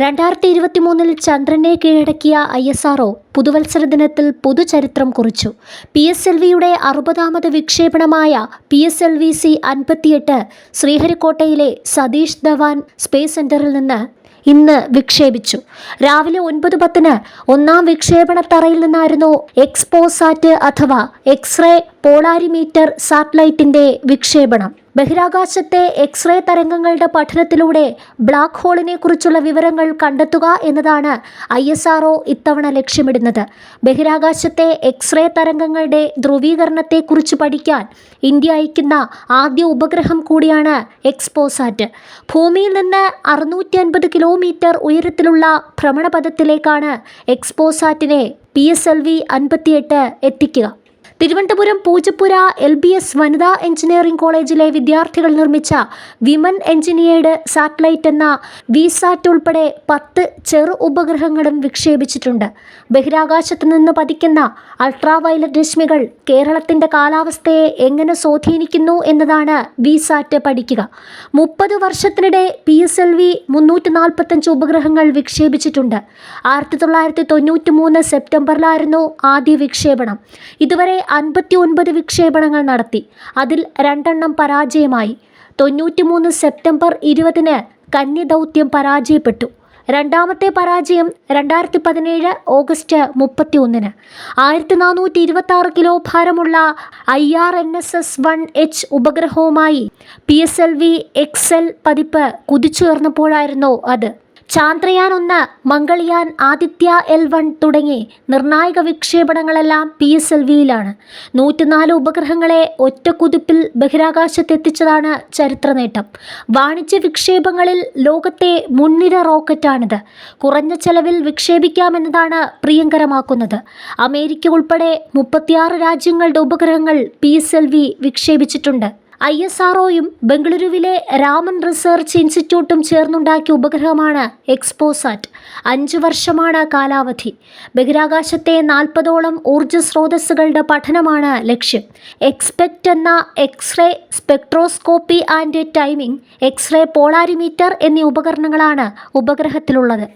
രണ്ടായിരത്തി ഇരുപത്തി മൂന്നിൽ ചന്ദ്രനെ കീഴടക്കിയ ഐ എസ് ആർഒ പുതുവത്സര ദിനത്തിൽ പുതുചരിത്രം കുറിച്ചു. പി എസ് എൽ വിയുടെ അറുപതാമത് വിക്ഷേപണമായ P S L V C അൻപത്തിയെട്ട് ശ്രീഹരിക്കോട്ടയിലെ സതീഷ് ധവാൻ സ്പേസ് സെന്ററിൽ നിന്ന് ഇന്ന് വിക്ഷേപിച്ചു. രാവിലെ ഒൻപത് പത്തിന് ഒന്നാം വിക്ഷേപണ തറയിൽ നിന്നായിരുന്നു എക്സ്പോസാറ്റ് അഥവാ എക്സ്റേ പോളാരിമീറ്റർ സാറ്റലൈറ്റിന്റെ വിക്ഷേപണം. ബഹിരാകാശത്തെ എക്സ്റേ തരംഗങ്ങളുടെ പഠനത്തിലൂടെ ബ്ലാക്ക് ഹോളിനെ കുറിച്ചുള്ള വിവരങ്ങൾ കണ്ടെത്തുക എന്നതാണ് ഐ എസ് ആർഒ ഇത്തവണ ലക്ഷ്യമിടുന്നത്. ബഹിരാകാശത്തെ എക്സ്റേ തരംഗങ്ങളുടെ ധ്രുവീകരണത്തെക്കുറിച്ച് പഠിക്കാൻ ഇന്ത്യ അയക്കുന്ന ആദ്യ ഉപഗ്രഹം കൂടിയാണ് എക്സ്പോസാറ്റ്. ഭൂമിയിൽ നിന്ന് അറുന്നൂറ്റി അൻപത് കിലോമീറ്റർ ഉയരത്തിലുള്ള ഭ്രമണപഥത്തിലേക്കാണ് എക്സ്പോസാറ്റിനെ പി എസ് എൽ വി അൻപത്തിയെട്ട് എത്തിക്കുക. Thiruvananthapuram Poojappura L B S വനിതാ എഞ്ചിനീയറിംഗ് കോളേജിലെ വിദ്യാർത്ഥികൾ നിർമ്മിച്ച വിമൻ എഞ്ചിനീയർഡ് സാറ്റലൈറ്റ് എന്ന വിസാറ്റ് ഉൾപ്പെടെ പത്ത് ചെറു ഉപഗ്രഹങ്ങളും വിക്ഷേപിച്ചിട്ടുണ്ട്. ബഹിരാകാശത്ത് നിന്ന് പതിക്കുന്ന അൾട്രാവയലറ്റ് രശ്മികൾ കേരളത്തിന്റെ കാലാവസ്ഥയെ എങ്ങനെ സ്വാധീനിക്കുന്നു എന്നതാണ് വിസാറ്റ് പഠിക്കുക. മുപ്പത് വർഷത്തിനിടെ പി എസ് എൽ വി മുന്നൂറ്റി നാൽപ്പത്തഞ്ച് ഉപഗ്രഹങ്ങൾ വിക്ഷേപിച്ചിട്ടുണ്ട്. ആയിരത്തി തൊള്ളായിരത്തി തൊണ്ണൂറ്റി മൂന്ന് സെപ്റ്റംബറിലായിരുന്നു ആദ്യ വിക്ഷേപണം. ഇതുവരെ അൻപത്തി ഒൻപത് വിക്ഷേപണങ്ങൾ നടത്തി. അതിൽ രണ്ടെണ്ണം പരാജയമായി. തൊണ്ണൂറ്റിമൂന്ന് സെപ്റ്റംബർ ഇരുപതിന് കന്നി ദൗത്യം പരാജയപ്പെട്ടു. രണ്ടാമത്തെ പരാജയം രണ്ടായിരത്തി പതിനേഴ് ഓഗസ്റ്റ് മുപ്പത്തി ഒന്നിന് ആയിരത്തി നാനൂറ്റി ഇരുപത്തി ആറ് കിലോ ഭാരമുള്ള I R N S S one H ഉപഗ്രഹവുമായി P S L V X L പതിപ്പ് കുതിച്ചുയർന്നപ്പോഴായിരുന്നു അത്. ചാന്ദ്രയാൻ ഒന്ന് മംഗൾയാൻ ആദിത്യ എൽ വൺ തുടങ്ങി നിർണായക വിക്ഷേപണങ്ങളെല്ലാം പി എസ് എൽ വിയിലാണ്. നൂറ്റിനാല് ഉപഗ്രഹങ്ങളെ ഒറ്റക്കുതിപ്പിൽ ബഹിരാകാശത്തെത്തിച്ചതാണ് ചരിത്ര നേട്ടം വാണിജ്യ വിക്ഷേപങ്ങളിൽ ലോകത്തെ മുൻനിര റോക്കറ്റാണിത്. കുറഞ്ഞ ചെലവിൽ വിക്ഷേപിക്കാമെന്നതാണ് പ്രിയങ്കരമാക്കുന്നത്. അമേരിക്ക ഉൾപ്പെടെ മുപ്പത്തിയാറ് രാജ്യങ്ങളുടെ ഉപഗ്രഹങ്ങൾ പി എസ് എൽ വി വിക്ഷേപിച്ചിട്ടുണ്ട്. ഐ എസ് ആർഒയും ബംഗളൂരുവിലെ രാമൻ റിസർച്ച് ഇൻസ്റ്റിറ്റ്യൂട്ടും ചേർന്നുണ്ടാക്കിയ ഉപഗ്രഹമാണ് എക്സ്പോസാറ്റ്. അഞ്ച് വർഷമാണ് കാലാവധി. ബഹിരാകാശത്തെ നാൽപ്പതോളം ഊർജ സ്രോതസ്സുകളുടെ പഠനമാണ് ലക്ഷ്യം. എക്സ്പെക്റ്റ് എന്ന X-ray spectroscopy and timing X-ray polarimeter എന്നീ ഉപകരണങ്ങളാണ് ഉപഗ്രഹത്തിലുള്ളത്.